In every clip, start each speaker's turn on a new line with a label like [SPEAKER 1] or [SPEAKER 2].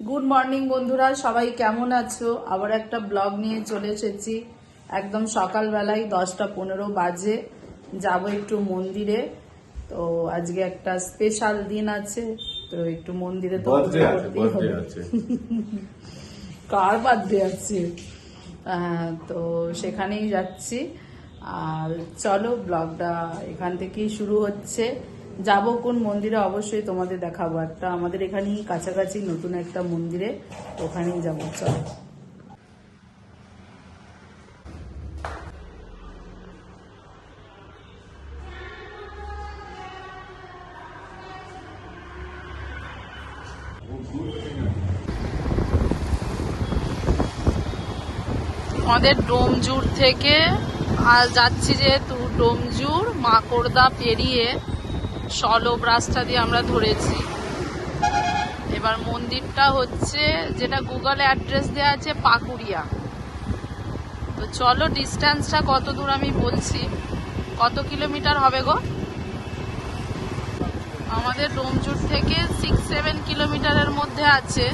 [SPEAKER 1] Good morning বন্ধুরা সবাই কেমন আছো? আবার একটা ব্লগ নিয়ে চলে এসেছি। একদম সকালবেলায় দশটা পনেরো বাজে। যাব একটু মন্দিরে। তো আজকে একটা স্পেশাল দিন আছে। তো একটু মন্দিরে তো কার বার্থডে আছে? তো সেখানেই যাচ্ছি। আর চলো ব্লগটা এখান থেকেই শুরু হচ্ছে। যাব কোন মন্দিরে, অবশ্যই তোমাদের দেখাবো। একটা আমাদের এখানেই কাছাকাছি নতুন একটা মন্দিরে, ওখানেই যাব। চলো। আমাদের ডোমজুর থেকে, আর যাচ্ছি যেহেতু ডোমজুর, মাকড়দা পেরিয়ে সলব রাস্তা দিয়ে আমরা ধরেছি। এবার মন্দিরটা হচ্ছে যেটা গুগলে অ্যাড্রেস দেওয়া আছে, পাকুড়িয়া। তো চলো ডিস্টেন্সটা কত দূর আমি বলছি। কত কিলোমিটার হবে গো? আমাদের রোমচুর থেকে সিক্স সেভেন কিলোমিটারের মধ্যে আছে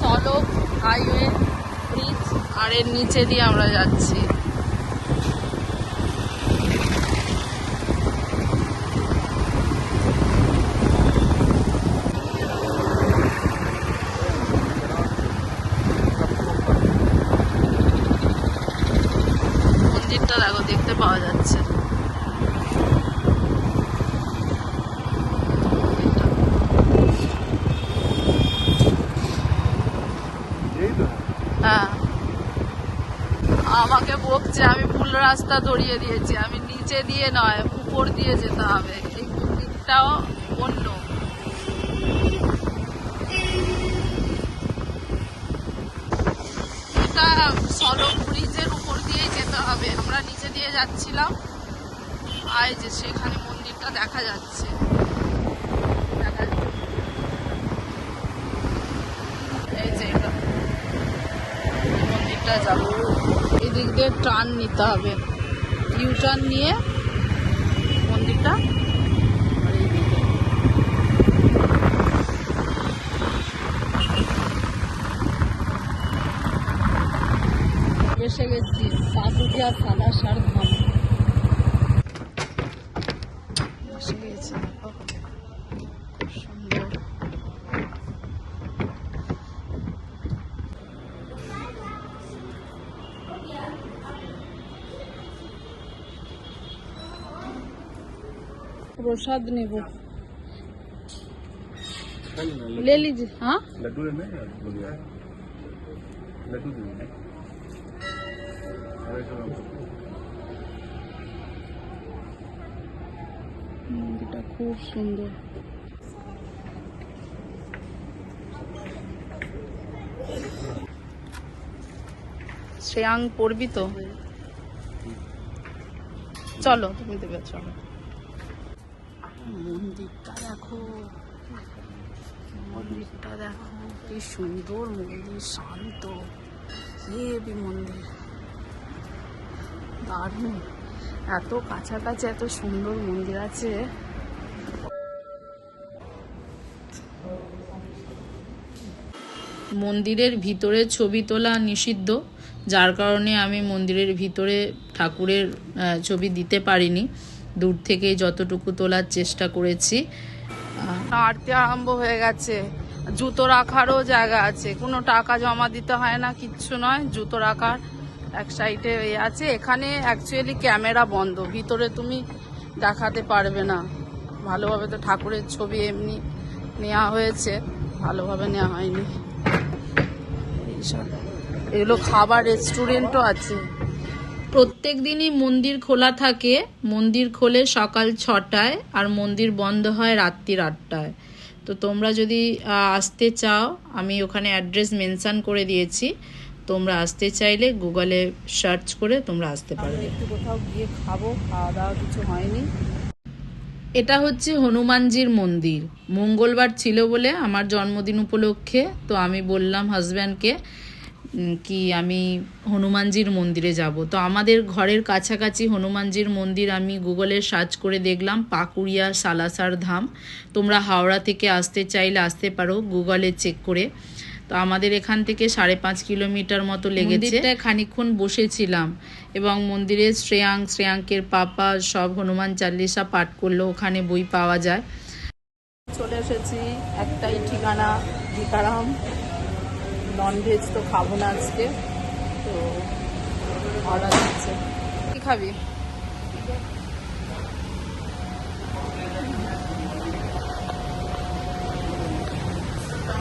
[SPEAKER 1] সড়ক হাইওয়ে এর নিচে দিয়ে আমরা যাচ্ছি। মন্দিরটা দেখো দেখতে পাওয়া যাচ্ছে মন্দিরটা। হ্যাঁ আমাকে বকছে আমি ভুল রাস্তা ধরিয়ে দিয়েছি। আমি নিচে দিয়ে নয়, উপর দিয়ে যেতে হবে। এই দিকটাও অন্য। এটা সড়ক ব্রিজের উপর দিয়েই যেতে হবে। আমরা নিচে দিয়ে যাচ্ছিলাম। আর যে সেখানে মন্দিরটা দেখা যাচ্ছে। এই যে মন্দিরটা যাব। এদিক দিয়ে টার্ন নিতে হবে। ইউ টার্ন নিয়ে মন্দিরটা আর এইদিকে। এসে গেছি সাতুকিয়া সাদা সার ধাম এসে গেছি দেখো। খুব সুন্দর प्रसाद नेब ले लीजिए हाँ
[SPEAKER 2] लड्डू लेना है या गुजिया लड्डू देना अरे चलो
[SPEAKER 1] মন্দিরটা খুব সুন্দর শ্রেয়াং পড়বি তো চলো তুমি দেবে চলো মন্দিরটা দেখো। মন্দিরটা দেখো, কি সুন্দর মন্দির, শান্ত। হেবি মন্দির। দারুণ। এত কাছাকাছি এত সুন্দর মন্দির আছে। মন্দিরের ভিতরে ছবি তোলা নিষিদ্ধ, যার কারণে আমি মন্দিরের ভিতরে ঠাকুরের ছবি দিতে পারিনি। দূর থেকে যতটুকু তোলার চেষ্টা করেছি। আরতি আরম্ভ হয়ে গেছে। জুতো রাখারও জায়গা আছে। কোনো টাকা জমা দিতে হয় না, কিচ্ছু নয়। জুতো রাখার এক সাইডে আছে। এখানে অ্যাকচুয়ালি ক্যামেরা বন্ধ। ভিতরে তুমি দেখাতে পারবে না। ভালোভাবে তো ঠাকুরের ছবি এমনি নেওয়া হয়েছে। ভালোভাবে নেওয়া হয়নি। এগুলো খাবার রেস্টুরেন্টও আছে। প্রত্যেক দিনই মন্দির খোলা থাকে। মন্দির খোলে সকাল ছটায় আর মন্দির বন্ধ হয় রাত্রির আটটায়। তো তোমরা যদি আসতে চাও আমি ওখানে অ্যাড্রেস মেনশান করে দিয়েছি। তোমরা আসতে চাইলে গুগলে সার্চ করে তোমরা আসতে পারবে। একটু কোথাও গিয়ে খাব খাওয়া দাওয়া কিছু হয়নি। এটা হচ্ছে হনুমানজির মন্দির। মঙ্গলবার ছিল বলে আমার জন্মদিন উপলক্ষে তো আমি বললাম হাজব্যান্ডকে কি আমি হনুমানজির মন্দিরে যাব। তো আমাদের ঘরের কাছাকাছি হনুমানজির মন্দির আমি গুগলে সার্চ করে দেখলাম পাকুড়িয়া সালাসার ধাম। তোমরা হাওড়া থেকে আসতে চাইলে আসতে পারো গুগলে চেক করে। তো আমাদের এখান থেকে সাড়ে পাঁচ কিলোমিটার মতো লেগেছে। খানিকক্ষণ বসেছিলাম এবং মন্দিরে শ্রেয়াং শ্রেয়াঙ্কের পাপা সব হনুমান চাল্লিশা পাঠ করল ওখানে বই পাওয়া যায়। চলে এসেছি একটাই ঠিকানা ভিকারাম। ননভেজ তো খাব না আজকে, তো অর্ডার দিচ্ছে কি খাবি?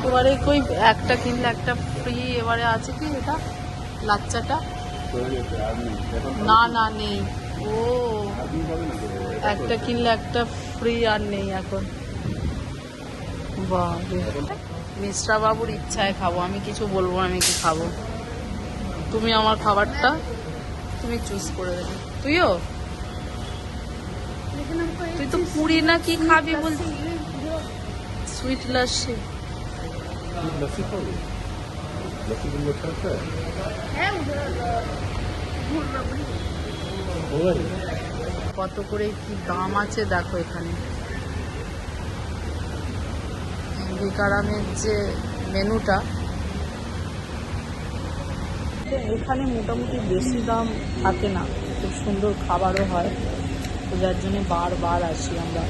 [SPEAKER 1] এবারে কই, একটা কিনলে একটা ফ্রি এবারে আছে কি এটা? লাচ্চাটা? না না, নেই। ও, একটা কিনলে একটা ফ্রি আর নেই এখন। বাবা মিশ্রা বাবুর ইচ্ছায় খাব। আমি কিছু বলব আমি কি খাব? তুমি আমার খাবারটা তুমি চুজ করে দেবে। তুইও? তুই তো পুরি না কি খাবি বলছিস সুইট লাসি কত করে কি দাম আছে দেখো এখানে। ভিকারামের যে মেনুটা এখানে মোটামুটি বেশি দাম থাকে না। খুব সুন্দর খাবারও হয়। তো যার জন্য বারবার আসি আমরা।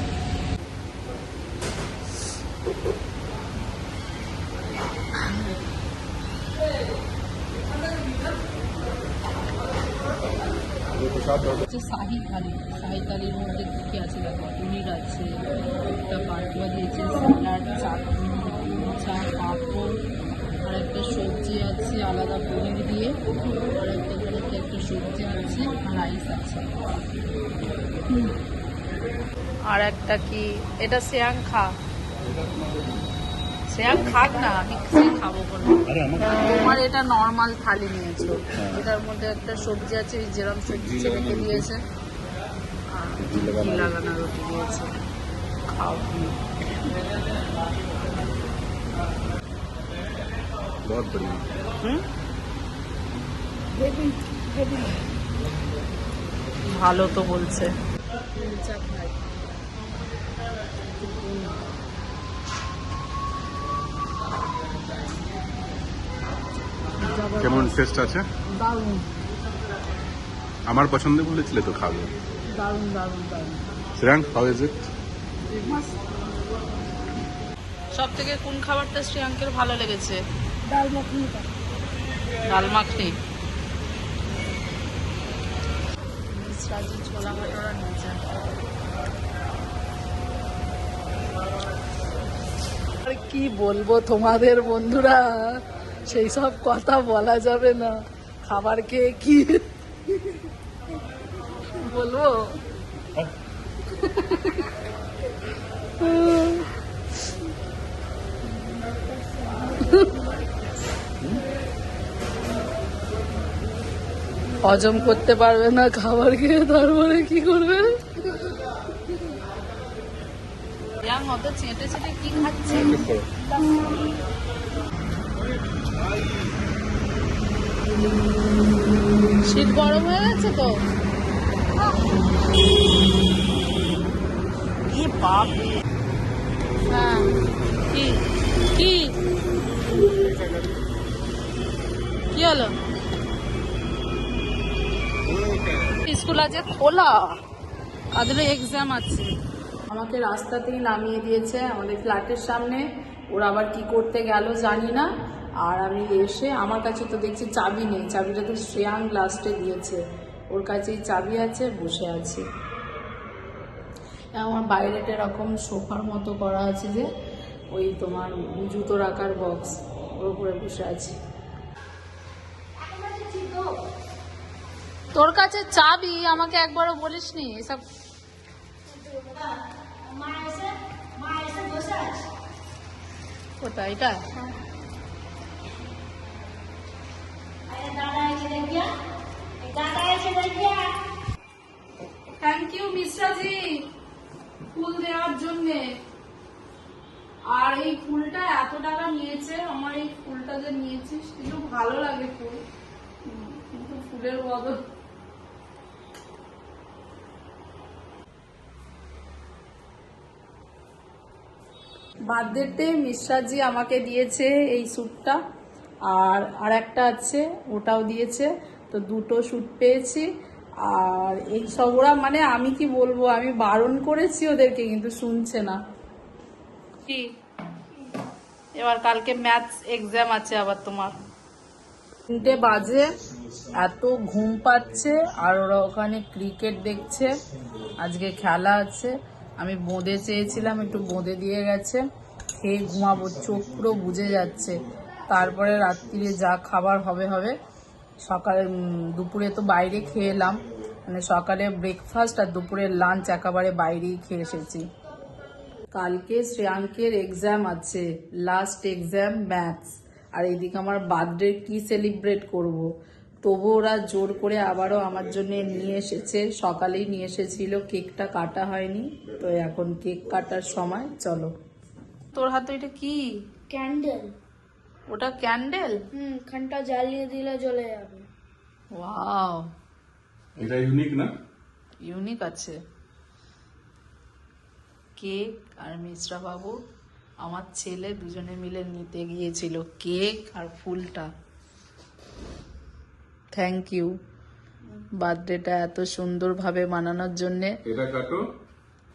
[SPEAKER 1] হচ্ছে শাহি থালি শাহি থালির মধ্যে কী কী আছে? দেখো পনির আছে একটা পাটুয়া দিয়েছে স্যালাড চাটনি চা পাঁপড় আর একটা সবজি আছে আলাদা পনির দিয়ে আর একটা করে কি একটা সবজি আছে রাইস আছে। আর একটা কি? এটা শ্রেয়াং খা শ্রেয়াং খাক না আমি সে খাবো কোনো
[SPEAKER 2] अरे हम
[SPEAKER 1] তোমার এটা নর্মাল থালি নিয়েছো এটার মধ্যে একটা সবজি আছে ওই যেরকম সবজি ছেলেকে দিয়েছে আর
[SPEAKER 2] घी लगा
[SPEAKER 1] ঘি লাগানো রুটি দিয়েছে খাও
[SPEAKER 2] बहुत बढ़िया
[SPEAKER 1] হুম ভালো তো বলছে
[SPEAKER 2] কেমন টেস্ট আছে?
[SPEAKER 1] দারুণ।
[SPEAKER 2] আমার পছন্দ বলেছিলে তো খাবে।
[SPEAKER 1] দারুণ দারুণ দারুণ।
[SPEAKER 2] শ্রেয়াঙ্ক হাউ ইজ ইট
[SPEAKER 1] সব থেকে কোন খাবারটা শ্রেয়াঙ্কের ভালো লেগেছে?
[SPEAKER 3] ডাল মাখনিটা
[SPEAKER 1] ডাল মাখনি। ছোলা ভাটোরা নিয়েছে আর কি বলব তোমাদের বন্ধুরা? সেই সব কথা বলা যাবে না। খাবার খেয়ে কি? বলব? হজম করতে পারবে না খাবার খেয়ে তারপরে কি করবে? অত চেটে চেটে কি খাচ্ছে? শীত গরম হয়ে গেছে তো? হ্যাঁ। কি? কি? কি হলো? স্কুল আজ খোলা। তাদের এক্সাম আছে। আমাকে রাস্তাতেই নামিয়ে দিয়েছে আমাদের ফ্ল্যাটের সামনে। ওরা আবার কি করতে গেল জানি না। আর আমি এসে আমার কাছে তো দেখছি চাবি নেই চাবিটা তো শ্রেয়াং লাস্টে দিয়েছে। ওর কাছেই চাবি আছে বসে আছি। আমার বাইরেটা এরকম সোফার মতো করা আছে যে ওই তোমার জুতো রাখার বক্স ওর উপরে বসে আছি। তোর কাছে চাবি? আমাকে একবারও বলিসনি এসব।
[SPEAKER 3] মা এসে মা এসে বসে আছে।
[SPEAKER 1] কোথায়? এটা
[SPEAKER 3] আরে
[SPEAKER 1] ফুল আর এই ফুলটা এত টাকা নিয়েছে, আমার এই ফুলটা যে নিয়েছিস কিন্তু ভালো লাগে ফুল। কিন্তু ফুলের বদল। বার্থডেতে মিশ্রাজি আমাকে দিয়েছে এই স্যুটটা। আর আর একটা আছে ওটাও দিয়েছে। তো দুটো স্যুট পেয়েছি। আর এই সব ওরা মানে আমি কি বলব আমি বারণ করেছি ওদেরকে কিন্তু শুনছে না। কি? এবার কালকে ম্যাথস এক্সাম আছে আবার তোমার। তিনটে বাজে এত ঘুম পাচ্ছে আর ওরা ওখানে ক্রিকেট দেখছে। আজকে খেলা আছে। আমি বোঁদে চেয়েছিলাম একটু বোঁদে দিয়ে গেছে। খেয়ে ঘুমাবো চোখ পুরো বুঝে যাচ্ছে। তারপরে রাত্রিরে যা খাবার হবে হবে। সকালে দুপুরে তো বাইরে খেয়ে এলাম। মানে সকালে ব্রেকফাস্ট আর দুপুরের লাঞ্চ একেবারে বাইরেই খেয়ে এসেছি। কালকে শ্রেয়াঙ্কের এক্সাম আছে লাস্ট এক্সাম ম্যাথস আর এদিকে আমার বার্থডে কি সেলিব্রেট করব। তবু ওরা জোর করে আবারও আমার জন্য নিয়ে এসেছে। সকালেই নিয়ে এসেছিল কেকটা কাটা হয়নি। তো এখন কেক কাটার সময় চলো। তোর হাতে এটা কি?
[SPEAKER 3] ক্যান্ডেল
[SPEAKER 1] ওটা ক্যান্ডেল?
[SPEAKER 3] হুম খানটা জ্বালিয়ে দিলে জ্বলে যাবে।
[SPEAKER 1] ওয়াও।
[SPEAKER 2] এটা ইউনিক না?
[SPEAKER 1] ইউনিক আছে। কেক আর মিশ্রা বাবু আমার ছেলে দুজনে মিলে নিতে গিয়েছিল কেক আর ফুলটা। থ্যাংক ইউ বার্থডেটা এত সুন্দরভাবে মানানোর জন্যে।
[SPEAKER 2] এটা কাটো।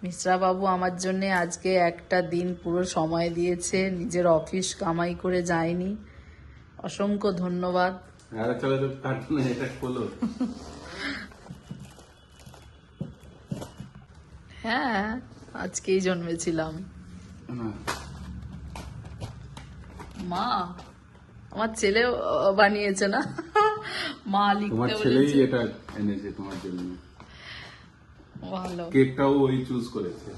[SPEAKER 1] মিশ্রা বাবু আমার জন্য আজকে একটা দিন পুরো সময় দিয়েছে নিজের অফিস কামাই করে যায়নি। অসংখ্য ধন্যবাদ। হ্যাঁ আজকেই জন্মেছিলাম। মা আমার ছেলে বানিয়েছে না? মা
[SPEAKER 2] তোমার
[SPEAKER 1] লিখতে
[SPEAKER 2] ছেলেই
[SPEAKER 1] বলেছে।
[SPEAKER 2] এটা এনেছে তোমার জন্য।
[SPEAKER 1] ভালো।
[SPEAKER 2] কেকটাও ওই চুজ করেছে।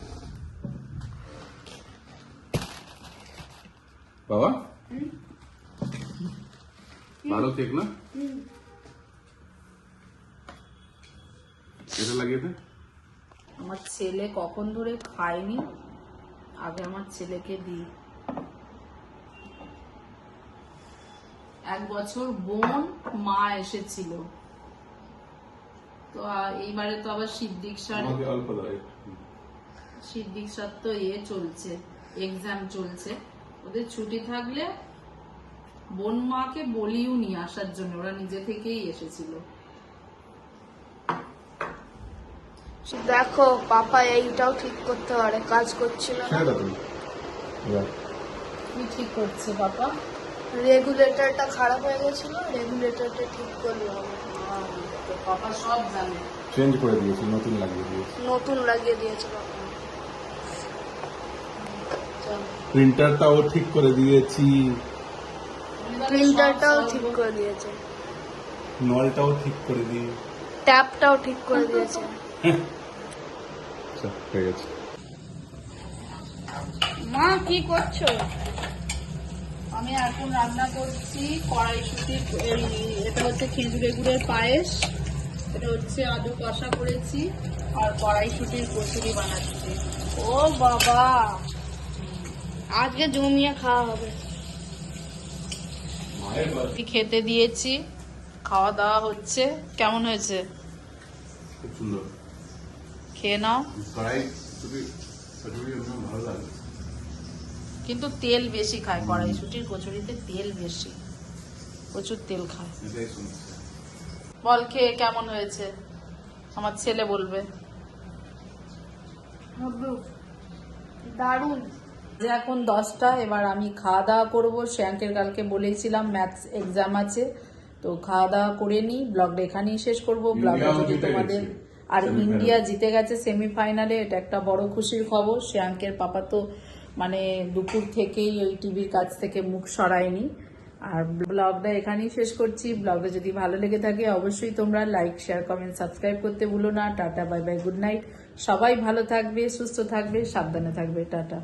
[SPEAKER 2] বাবা? ভালো কেক না? এটা লাগিয়ে দে।
[SPEAKER 1] আমার ছেলে কখন ধরে খায়নি? আগে আমার ছেলেকে দিই। এক বছর বোন মা এসেছিল। তো এইবারে তো আবার
[SPEAKER 2] দাও একটু।
[SPEAKER 1] শিব দীক্ষার তো ইয়ে চলছে এক্সাম চলছে। ওদের ছুটি থাকলে বোন মাকে বলিও নি আসার জন্য ওরা নিজে থেকেই এসেছিল।
[SPEAKER 3] দেখো পাপা এইটাও ঠিক করতে পারে কাজ করছিল না।
[SPEAKER 1] কি ঠিক করছে বাবা
[SPEAKER 3] রেগুলেটরটা খারাপ হয়ে গেছিল রেগুলেটরটা ঠিক করলে।
[SPEAKER 1] তো পাপা সব জানে।
[SPEAKER 2] চেঞ্জ করে দিয়েছি নতুন লাগিয়ে দিয়েছি।
[SPEAKER 3] নতুন লাগিয়ে দিয়েছে পাপা।
[SPEAKER 2] প্রিন্টারটাও ঠিক করে দিয়েছি।
[SPEAKER 3] প্রিন্টারটাও ঠিক করে দিয়েছে।
[SPEAKER 2] নলটাও ঠিক করে দিয়ে।
[SPEAKER 3] ট্যাপটাও ঠিক করে দিয়েছে।
[SPEAKER 2] হয়ে গেছে।
[SPEAKER 3] মা কি করছ?
[SPEAKER 1] আমি এখন রান্না করছি কড়াইশুটির এটা হচ্ছে খেজুরে গুড়ের পায়েস। এটা হচ্ছে আলু কষা করেছি আর কড়াইশুটির কচুরি বানাচ্ছি।
[SPEAKER 3] ও বাবা! আজকে জমিয়ে খাওয়া হবে।
[SPEAKER 1] খেতে দিয়েছি? খাওয়া দাওয়া হচ্ছে। কেমন হয়েছে?
[SPEAKER 2] খুব সুন্দর।
[SPEAKER 1] খেয়ে নাও। কিন্তু তেল বেশি খায়। কড়াইশুটির কচুরিতে তেল বেশি। প্রচুর তেল খায়। বল খেয়ে কেমন হয়েছে? আমার ছেলে বলবে।
[SPEAKER 3] দারুণ।
[SPEAKER 1] যে এখন দশটা এবার আমি খাওয়া দাওয়া করব। শ্যাঙ্কের কালকে বলেছিলাম ম্যাথস এক্সাম আছে। তো খাওয়া দাওয়া করে নিই ব্লগটা এখানেই শেষ করব। ব্লগটা যদি তোমাদের আর ইন্ডিয়া জিতে গেছে সেমিফাইনালে এটা একটা বড় খুশির খবর। শ্রেয়াঙ্কের পাপা তো মানে দুপুর থেকেই ওই টিভির কাছ থেকে মুখ সরায়নি। আর ব্লগটা এখানেই শেষ করছি। ব্লগটা যদি ভালো লেগে থাকে, অবশ্যই তোমরা লাইক শেয়ার কমেন্ট সাবস্ক্রাইব করতে ভুলো না। Tata bye bye good night সবাই ভালো থাকবে, সুস্থ থাকবে, সাবধানে থাকবে। টাটা।